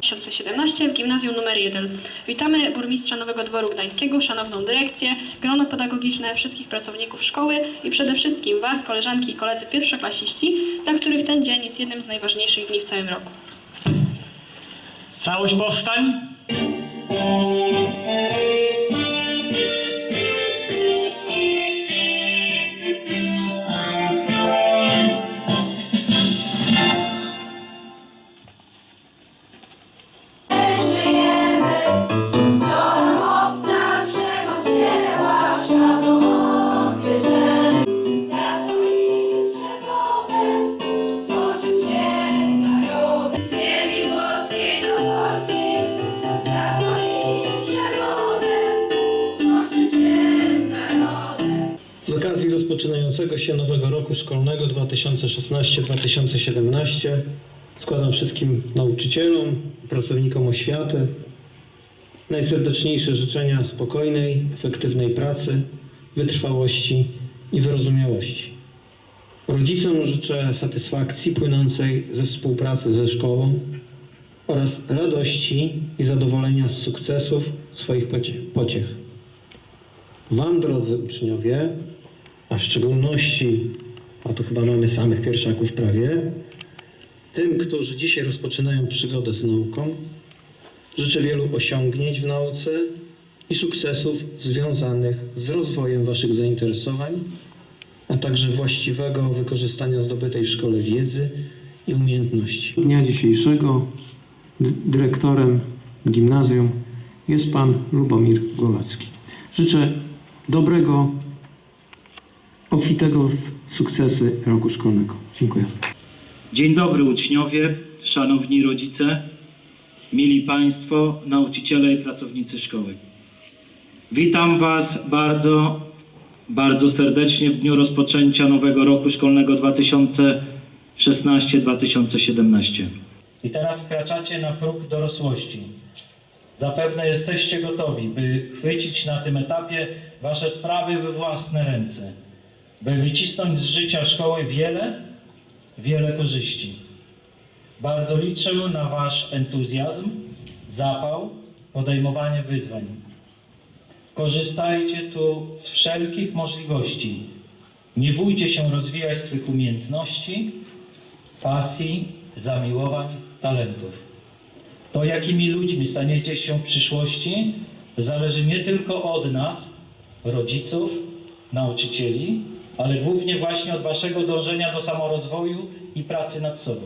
2017 w gimnazjum nr 1. Witamy burmistrza Nowego Dworu Gdańskiego, szanowną dyrekcję, grono pedagogiczne, wszystkich pracowników szkoły i przede wszystkim Was, koleżanki i koledzy pierwszoklasiści, dla których ten dzień jest jednym z najważniejszych dni w całym roku. Całość powstań. Rozpoczynającego się nowego roku szkolnego 2016-2017 składam wszystkim nauczycielom, pracownikom oświaty najserdeczniejsze życzenia spokojnej, efektywnej pracy, wytrwałości i wyrozumiałości. Rodzicom życzę satysfakcji płynącej ze współpracy ze szkołą oraz radości i zadowolenia z sukcesów swoich pocie- pociech. Wam, drodzy uczniowie, a w szczególności, a tu chyba mamy samych pierwszaków prawie, tym, którzy dzisiaj rozpoczynają przygodę z nauką, życzę wielu osiągnięć w nauce i sukcesów związanych z rozwojem Waszych zainteresowań, a także właściwego wykorzystania zdobytej w szkole wiedzy i umiejętności. Dnia dzisiejszego dy- dyrektorem gimnazjum jest Pan Lubomir Głowacki. Życzę dobrego, obfitego w sukcesy roku szkolnego. Dziękuję. Dzień dobry uczniowie, szanowni rodzice, mili Państwo, nauczyciele i pracownicy szkoły. Witam Was bardzo, bardzo serdecznie w dniu rozpoczęcia nowego roku szkolnego 2016-2017. I teraz wkraczacie na próg dorosłości. Zapewne jesteście gotowi, by chwycić na tym etapie Wasze sprawy we własne ręce, by wycisnąć z życia szkoły wiele, wiele korzyści. Bardzo liczę na Wasz entuzjazm, zapał, podejmowanie wyzwań. Korzystajcie tu z wszelkich możliwości. Nie bójcie się rozwijać swych umiejętności, pasji, zamiłowań, talentów. To, jakimi ludźmi staniecie się w przyszłości, zależy nie tylko od nas, rodziców, nauczycieli, ale głównie właśnie od Waszego dążenia do samorozwoju i pracy nad sobą.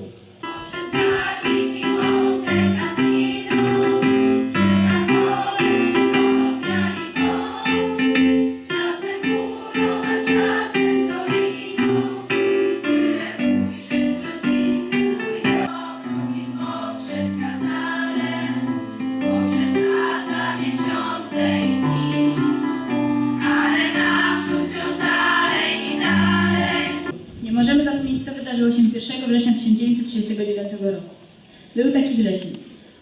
Wydarzyło się 1 września 1939 roku. Był taki wrzesień.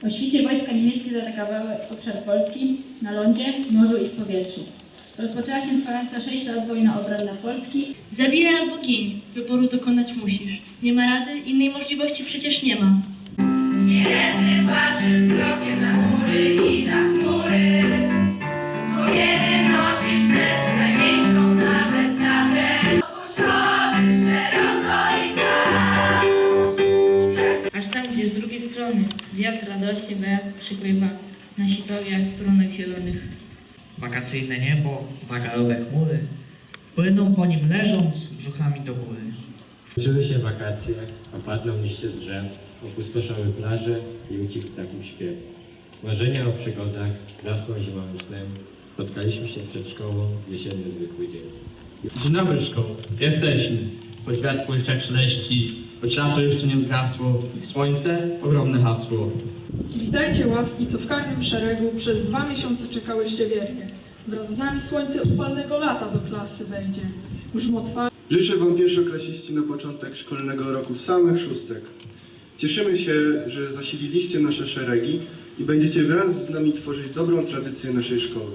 O świcie wojska niemieckie zaatakowały obszar Polski na lądzie, morzu i w powietrzu. Rozpoczęła się trwająca 6 lat wojna obronna Polski. Zabijaj albo gin. Wyboru dokonać musisz. Nie ma rady, innej możliwości przecież nie ma. Jedny patrzy wzrokiem na góry Aż tam, gdzie z drugiej strony wiatr radośnie we przykrywa na sitowiach strunek zielonych. Wakacyjne niebo, wagalowe chmury, płyną po nim leżąc brzuchami do góry. Kończyły się wakacje, opadną liście z drzew, opustoszały plaże i ucichł ptaków śpiew. Marzenia o przygodach zasną zimowym snem. Spotkaliśmy się przed szkołą, jesienny zwykły dzień. Dzień dobry szkoło. Jesteśmy. Wiatr jak szeleści, choć lato jeszcze nie zgasło, i słońce ogromne hasło. Witajcie ławki, co w karnym szeregu przez dwa miesiące czekałyście wiernie. Wraz z nami słońce upalnego lata do klasy wejdzie. Grzmot fal Życzę Wam pierwszoklasiści na początek szkolnego roku samych szóstek. Cieszymy się, że zasililiście nasze szeregi i będziecie wraz z nami tworzyć dobrą tradycję naszej szkoły.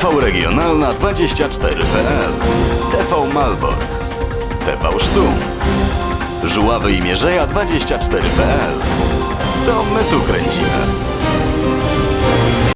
TV Regionalna 24.pl TV Malbork TV Sztum. Żuławy i Mierzeja 24.pl To my tu kręcimy.